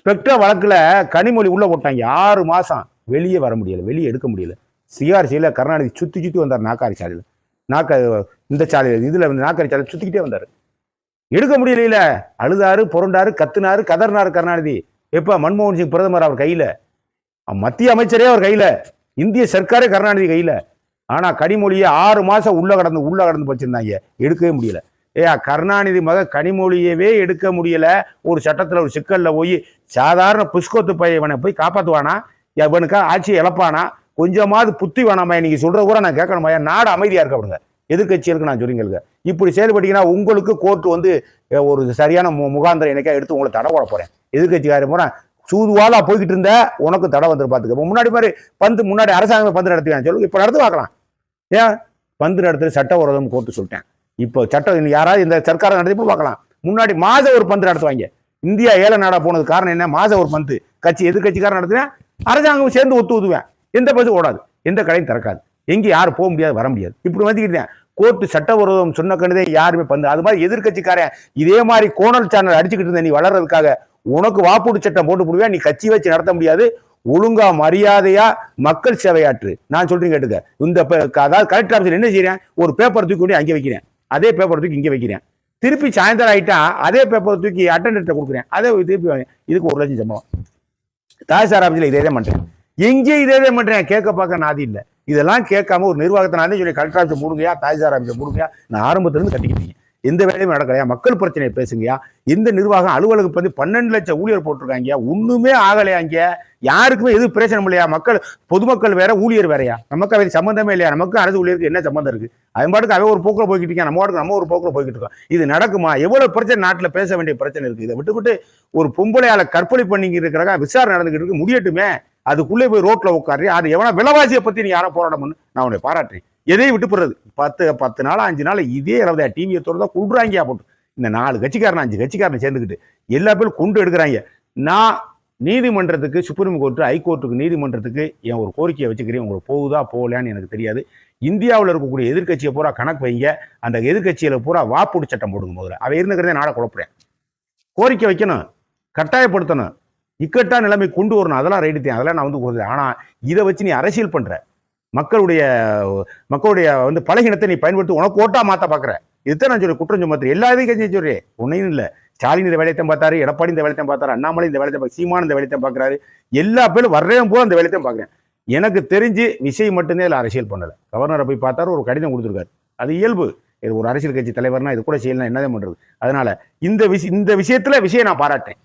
Spectra வழக்குல கனிமொழி உள்ளே போட்டாங்க. ஆறு மாசம். வெளியே வர முடியல. வெளியே எடுக்க முடியல. சிஆர்சியில் கருணாநிதி சுற்றி சுற்றி வந்தார் நாக்காரி சாலையில். நாக்க இந்த சாலையில் இதுல வந்து நாக்காரி சாலையில் சுத்திக்கிட்டே வந்தார். எடுக்க முடியல அழுதாரு புரண்டாரு கத்துனாரு கதர்னாரு கருணாநிதி. எப்போ மன்மோகன் சிங் பிரதமர் அவர் கையில? மத்திய அமைச்சரே அவர் கையில. இந்திய சர்க்காரே கருணாநிதி கையில. ஆனா கனிமொழியை ஆறு மாதம் உள்ளே கடந்து உள்ளே கடந்து வச்சிருந்தாங்க எடுக்கவே முடியல. ஏயா கருணாநிதி மக கனிமொழியவே எடுக்க முடியல. ஒரு சட்டத்தில் ஒரு சிக்கலில் போய் சாதாரண புஷ்கோத்து பையவனை போய் காப்பாற்றுவானா இவனுக்கா ஆட்சியை இழப்பானா? கொஞ்சமாவது புத்தி வேணாமா? நீங்கள் சொல்ற கூட நான் கேட்கணுமா? நாடு அமைதியாக இருக்க விடுங்க எதிர்கட்சிகளுக்கு நான் சொல்லிங்களுக்கு இப்படி செயல்பட்டீங்கன்னா உங்களுக்கு கோர்ட் வந்து ஒரு சரியான மு- முகாந்திரம் எனக்கா எடுத்து உங்களை தடை போட போகிறேன் எதிர்கட்சிக்காரன் போகிறேன் சூதுவாலாக போய்கிட்டு இருந்த உனக்கு தடை வந்துரு பார்த்துக்க முன்னாடி மாதிரி பந்து முன்னாடி அரசாங்கமே பந்து நடத்துவேன் சொல்லு. இப்போ நடத்து பார்க்கலாம். ஏன்? பந்து நடத்துற சட்டவிரோதம் கோர்ட்டு சொல்லிட்டேன். இப்போ சட்டம் யாராவது இந்த சர்க்காரம் நடத்தி போய் பார்க்கலாம். முன்னாடி மாதம் ஒரு பந்து நடத்துவாங்க. இந்தியா ஏழை நாடா போனது காரணம் என்ன? மாதம் ஒரு பந்து. கட்சி எதிர்கட்சிக்காரன் நடத்துவேன் அரசாங்கம் சேர்ந்து ஒத்து ஊதுவேன். எந்த பஸ் ஓடாது. எந்த கடையும் திறக்காது. எங்கேயும் யாரும் போக முடியாது வர முடியாது. இப்படி வந்துக்கிட்டேன் கோர்ட்டு சட்டவிரோதம் சொன்ன கண்டுதே யாருமே பந்து. அது மாதிரி எதிர்கட்சிக்காரன் இதே மாதிரி கோணல் சேனல் அடிச்சுக்கிட்டு இருந்த நீ வளர்றதுக்காக உனக்கு வாப்புடு சட்டம் போட்டு போடுவேன். நீ கட்சி வச்சு நடத்த முடியாது. ஒழுங்கா மரியாதையா மக்கள் சேவையாற்று. நான் சொல்றேன் கேட்டுக்க. இந்த அதாவது கலெக்டர் ஆஃபீஸில் என்ன செய்யறேன் ஒரு பேப்பர் தூக்கி கொண்டு அங்கே வைக்கிறேன். அதே பேப்பரை தூக்கி இங்கே வைக்கிறேன். திருப்பி சாயந்தரம் ஆகிட்டா அதே பேப்பரை தூக்கி அட்டண்டர்கிட்ட கொடுக்குறேன். அதே திருப்பி இதுக்கு ஒரு லட்சம் சம்பளம். தாய்சார் ஆஃபீஸில் இதே தான் பண்ணுறேன் எங்கேயும் இதே தான் பண்ணுறேன் கேட்க பார்க்க நாதி இல்லை. இதெல்லாம் கேட்காம ஒரு நிர்வாகத்தை நான் சொல்லி கலெக்டர் ஆஃபீஸை மூடுங்கயா தாய்சார் ஆஃபீஸை மூடுங்கயா நான் ஆரம்பத்திலேருந்து கட்டிக்கிட்டீங்க. எந்த வேலையும் நடக்கலையா? மக்கள் பிரச்சனையை பேசுங்கயா எந்த நிர்வாகம் அலுவலகம் வந்து பன்னெண்டு லட்சம் ஊழியர் போட்டிருக்காங்க ஒன்றுமே ஆகலையா இங்கே? யாருக்குமே எதுவும் பிரச்சனை இல்லையா? மக்கள் பொதுமக்கள் வேற ஊழியர் வேறையா? நமக்கு அவை சம்மந்தமே இல்லையா? நமக்கு அரசு ஊழியருக்கு என்ன சம்மந்தம் இருக்கு? அவன் பாட்டுக்கு அவன் ஒரு போக்கில் போய்கிட்டு இருக்கான் நம்ம பாட்டுக்கு நம்ம ஒரு போக்கில் போய்கிட்டு இருக்கோம். இது நடக்குமா? எவ்வளவு பிரச்சனை நாட்டில் பேச வேண்டிய பிரச்சனை இருக்கு. இதை விட்டுவிட்டு ஒரு பொம்பளையால கற்பனை பண்ணிக்கிட்டு இருக்கிறாங்க விசாரணை நடந்துகிட்டு இருக்கு. முடியட்டுமே. அதுக்குள்ளே போய் ரோட்ல உட்காரு அது எவனா விலைவாசியை பத்தி நீ யாரும் போராட பண்ணு நான் உன்னை பாராட்டுறேன். எதையும் விட்டு பத்து பத்து நாள் அஞ்சு நாள் இதே இருபதா டிவியை திறந்தா குடுறாங்க போட்டு. இந்த நாலு கட்சிக்காரன் அஞ்சு கட்சிக்காரன் சேர்ந்துக்கிட்டு எல்லா பேரும் கொண்டு எடுக்கிறாங்க. நான் நீதிமன்றத்துக்கு சுப்ரீம் கோர்ட்டு ஹைகோர்ட்டுக்கு நீதிமன்றத்துக்கு என் ஒரு கோரிக்கையை வச்சுக்கிறேன். உங்களுக்கு போகுதா போகலான்னு எனக்கு தெரியாது. இந்தியாவில் இருக்கக்கூடிய எதிர்க்கட்சியை பூரா கணக்கு வைங்க. அந்த எதிர்கட்சியில் பூரா வாப்புடு சட்டம் போடுங்க முதல்ல. அவை இருந்துக்கிறதே நாடை குழப்புறேன். கோரிக்கை வைக்கணும். கட்டாயப்படுத்தணும். இக்கட்டா நிலைமை கொண்டு வரணும். அதெல்லாம் ரைட்டு அதெல்லாம் நான் வந்து ஆனால் இதை வச்சு நீ அரசியல் பண்ணுற மக்களுடைய மக்களுடைய வந்து பலகீனத்தை நீ பயன்படுத்தி உனக்கு ஓட்டா மாற்ற பார்க்குற இதுதான் நான் சொல்லி குற்றம் சுமத்துறேன் எல்லா இதையும் சொல்றேன். ஒன்றையும் இல்லை. ஸ்டாலின் இந்த வேலையத்தையும் பார்த்தாரு எடப்பாடி இந்த வேலையத்தையும் பார்த்தாரு அண்ணாமலை இந்த வேலையத்தை பார்க்க இந்த வேலையத்தையும் பார்க்குறாரு. எல்லா பேரும் வர்றேன் போல அந்த வேலையத்தையும் பார்க்குறேன். எனக்கு தெரிஞ்சு விஷயம் மட்டுமே இல்லை அரசியல் பண்ணலை. கவர்னரை போய் பார்த்தாரு ஒரு கடிதம் கொடுத்துருக்காரு. அது இயல்பு. இது ஒரு அரசியல் கட்சி தலைவர்னா இது கூட செய்யலாம் என்னதான் பண்ணுறது அதனால இந்த விஷயம் இந்த விஷயத்துல விஷயம் நான் பாராட்டேன்